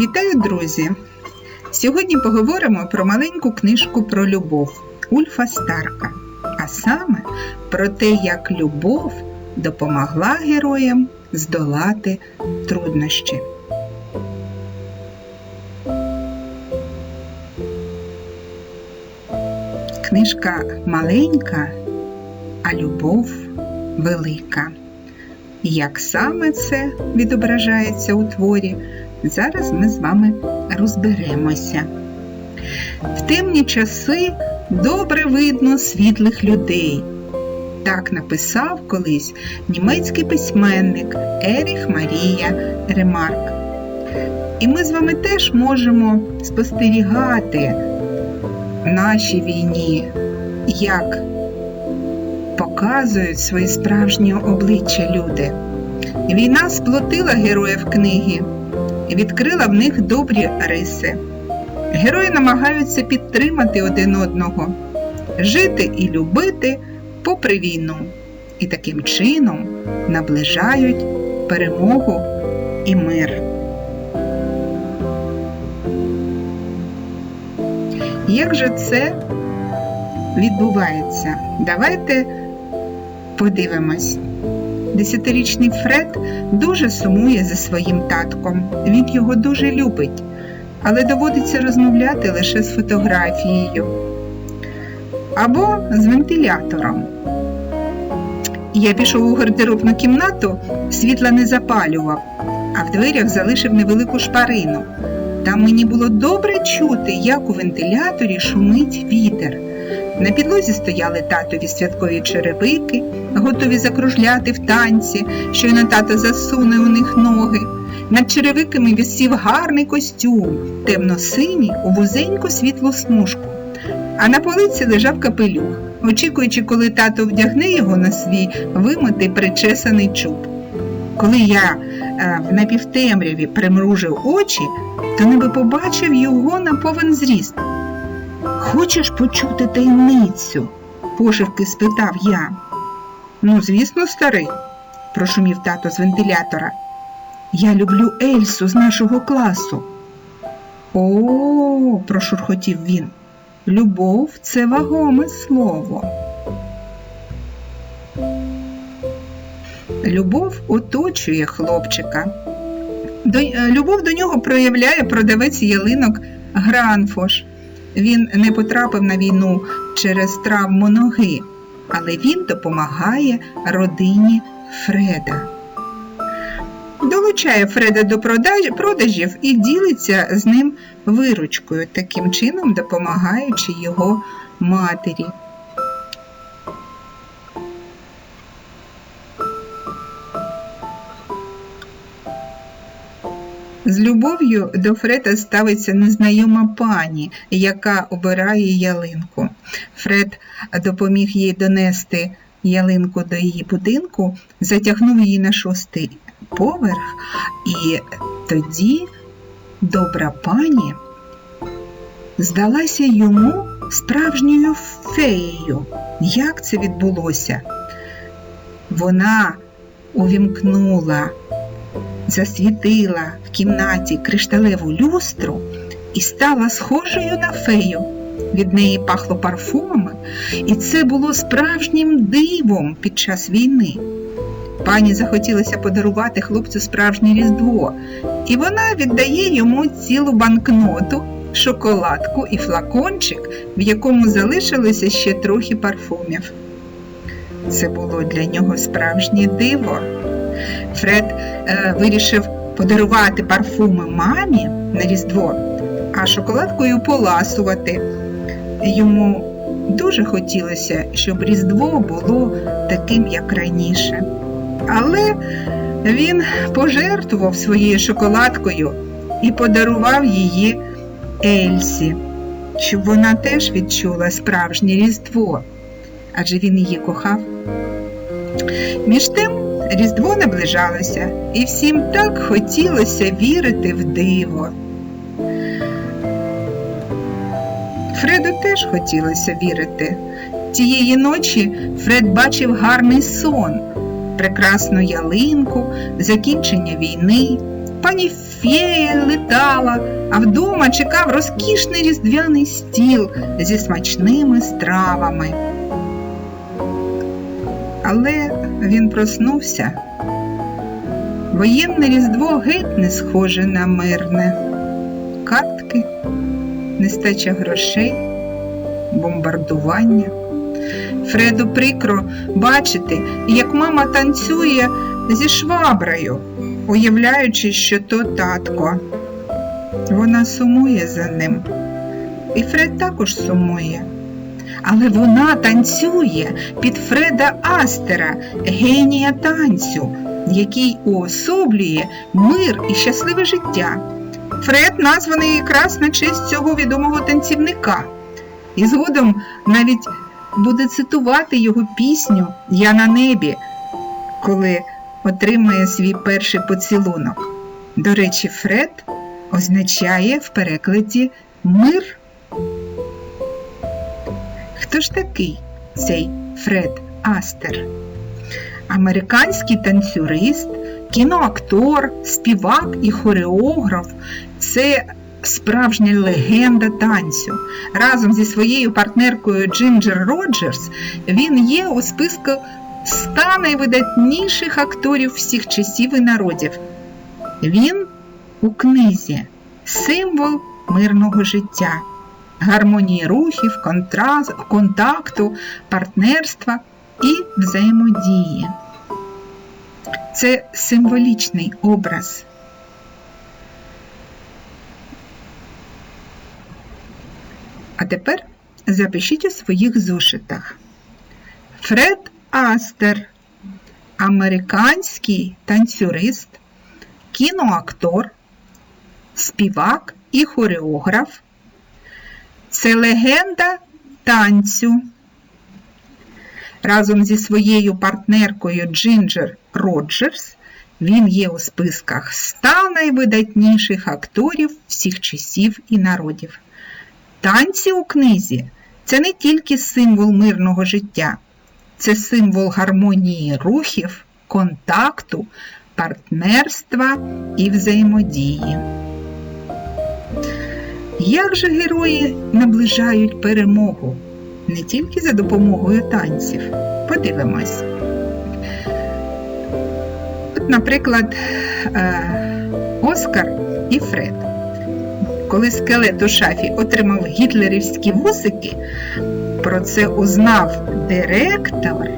Вітаю, друзі! Сьогодні поговоримо про маленьку книжку про любов Ульфа Старка, а саме про те, як любов допомогла героям здолати труднощі. Книжка маленька, а любов велика. Як саме це відображається у творі, зараз ми з вами розберемося. В темні часи добре видно світлих людей. Так написав колись німецький письменник Еріх Марія Ремарк. І ми з вами теж можемо спостерігати в нашій війні, як показують свої справжні обличчя люди. Війна сплотила героїв книги відкрила в них добрі риси. Герої намагаються підтримати один одного, жити і любити попри війну, і таким чином наближають перемогу і мир. Як же це відбувається? Давайте подивимось. Десятирічний Фред дуже сумує за своїм татком. Він його дуже любить, але доводиться розмовляти лише з фотографією або з вентилятором. Я пішов у гардеробну кімнату, світла не запалював, а в дверях залишив невелику шпарину. Там мені було добре чути, як у вентиляторі шумить вітер. На підлозі стояли татові святкові черевики, готові закружляти в танці, щойно тато засуне у них ноги. Над черевиками висів гарний костюм, темно-синій у вузеньку світлу смужку. А на полиці лежав капелюх, очікуючи, коли тато вдягне його на свій вимитий причесаний чуб. Коли я е, в напівтемряві примружив очі, то ніби побачив його на повен зріст. Хочеш почути таємницю? пошивки спитав я. Ну, звісно, старий, прошумів тато з вентилятора. Я люблю Ельсу з нашого класу. О, прошурхотів він. Любов це вагоме слово. Любов оточує хлопчика. До, е, любов до нього проявляє продавець ялинок Гранфош. Він не потрапив на війну через травму ноги, але він допомагає родині Фреда. Долучає Фреда до продажів і ділиться з ним виручкою, таким чином допомагаючи його матері. Любов'ю до Фреда ставиться незнайома пані, яка обирає ялинку. Фред допоміг їй донести ялинку до її будинку, затягнув її на шостий поверх, і тоді добра пані здалася йому справжньою феєю. Як це відбулося? Вона увімкнула засвітила в кімнаті кришталеву люстру і стала схожою на фею. Від неї пахло парфумами, і це було справжнім дивом під час війни. Пані захотілося подарувати хлопцю справжнє різдво, і вона віддає йому цілу банкноту, шоколадку і флакончик, в якому залишилося ще трохи парфумів. Це було для нього справжнє диво. Фред е, вирішив подарувати парфуми мамі на Різдво, а шоколадкою поласувати. Йому дуже хотілося, щоб Різдво було таким, як раніше. Але він пожертвував своєю шоколадкою і подарував її Ельсі, щоб вона теж відчула справжнє Різдво, адже він її кохав. Між тим Різдво наближалося, і всім так хотілося вірити в диво. Фреду теж хотілося вірити. Тієї ночі Фред бачив гарний сон, прекрасну ялинку, закінчення війни, пані фея летала, а вдома чекав розкішний різдвяний стіл зі смачними стравами. Але він проснувся. Воєнне різдво геть не схоже на мирне. Картки, нестача грошей, бомбардування. Фреду прикро бачити, як мама танцює зі шваброю, уявляючи, що то татко. Вона сумує за ним. І Фред також сумує. Але вона танцює під Фреда Астера, генія танцю, який уособлює мир і щасливе життя. Фред названий якраз на честь цього відомого танцівника. І згодом навіть буде цитувати його пісню Я на небі, коли отримає свій перший поцілунок. До речі, Фред означає в перекладі мир. Хто ж такий цей Фред Астер? Американський танцюрист, кіноактор, співак і хореограф це справжня легенда танцю. Разом зі своєю партнеркою Джинджер Роджерс він є у списку ста найвидатніших акторів всіх часів і народів. Він у книзі символ мирного життя, гармонії рухів, контакту, партнерства і взаємодії. Це символічний образ. А тепер запишіть у своїх зошитах. Фред Астер, американський танцюрист, кіноактор, співак і хореограф. Це легенда танцю. Разом зі своєю партнеркою Джинджер Роджерс він є у списках 100 найвидатніших акторів всіх часів і народів. Танці у книзі це не тільки символ мирного життя, це символ гармонії рухів, контакту, партнерства і взаємодії. Як же герої наближають перемогу? Не тільки за допомогою танців. Подивимось. От, наприклад, е, Оскар і Фред. Коли скелет у шафі отримав гітлерівські вусики, про це узнав директор,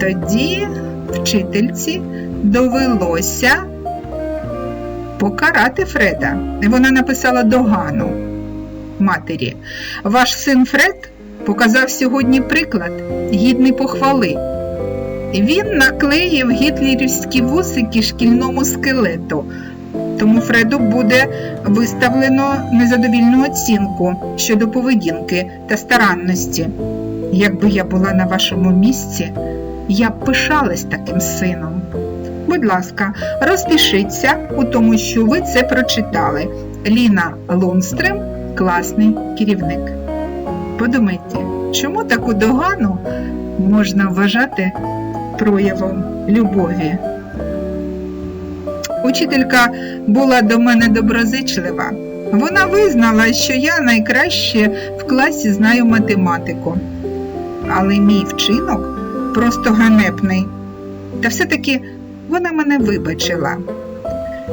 тоді вчительці довелося покарати Фреда. Вона написала догану матері. Ваш син Фред показав сьогодні приклад, гідний похвали. Він наклеїв гітлерівські вусики шкільному скелету. Тому Фреду буде виставлено незадовільну оцінку щодо поведінки та старанності. Якби я була на вашому місці, я б пишалась таким сином. Будь ласка, розпишіться у тому, що ви це прочитали. Ліна Лунстрем класний керівник. Подумайте, чому таку догану можна вважати проявом любові? Учителька була до мене доброзичлива. Вона визнала, що я найкраще в класі знаю математику. Але мій вчинок просто ганебний. Та все-таки вона мене вибачила.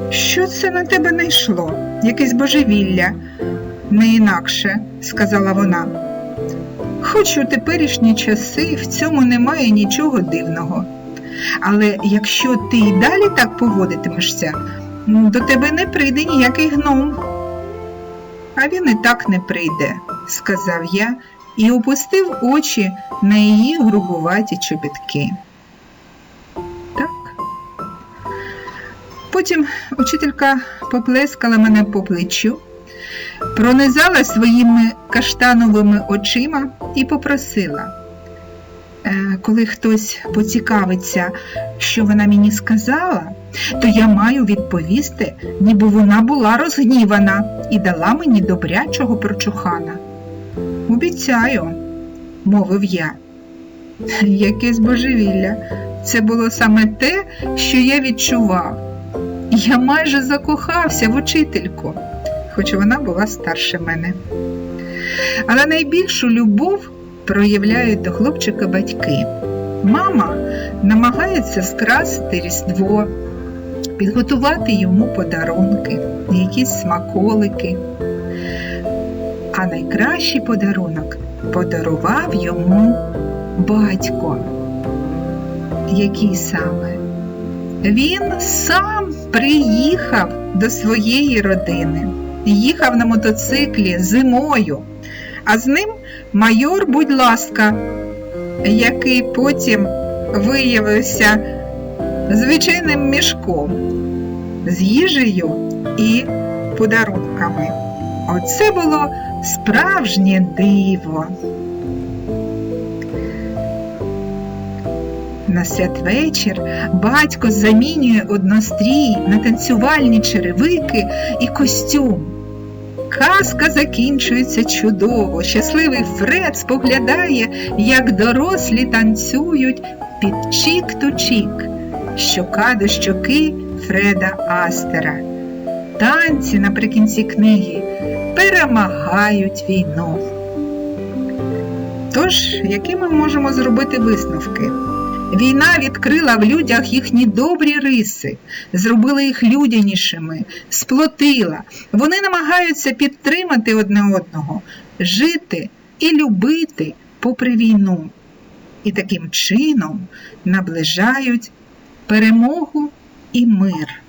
Що це на тебе найшло? Якесь божевілля, не інакше, сказала вона. Хоч у теперішні часи в цьому немає нічого дивного. Але якщо ти й далі так поводитимешся, до тебе не прийде ніякий гном. А він і так не прийде, сказав я і опустив очі на її грубуваті чобітки. Потім учителька поплескала мене по плечу, пронизала своїми каштановими очима і попросила. «Е, Коли хтось поцікавиться, що вона мені сказала, то я маю відповісти, ніби вона була розгнівана і дала мені добрячого прочухана. Обіцяю, мовив я. Яке збожевілля. Це було саме те, що я відчував. Я майже закохався в учительку, хоч вона була старше мене. Але найбільшу любов проявляють до хлопчика батьки. Мама намагається скрасити Різдво, підготувати йому подарунки, якісь смаколики. А найкращий подарунок подарував йому батько. Який саме? Він сам приїхав до своєї родини, їхав на мотоциклі зимою, а з ним майор, будь ласка, який потім виявився звичайним мішком з їжею і подарунками. Оце було справжнє диво. На святвечір батько замінює однострій на танцювальні черевики і костюм. Казка закінчується чудово. Щасливий Фред споглядає, як дорослі танцюють під чік-ту-чік, щока до щоки Фреда Астера. Танці наприкінці книги перемагають війну. Тож, які ми можемо зробити висновки? Війна відкрила в людях їхні добрі риси, зробила їх людянішими, сплотила. Вони намагаються підтримати одне одного, жити і любити попри війну. І таким чином наближають перемогу і мир.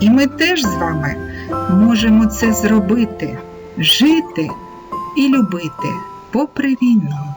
І ми теж з вами можемо це зробити, жити і любити попри війну.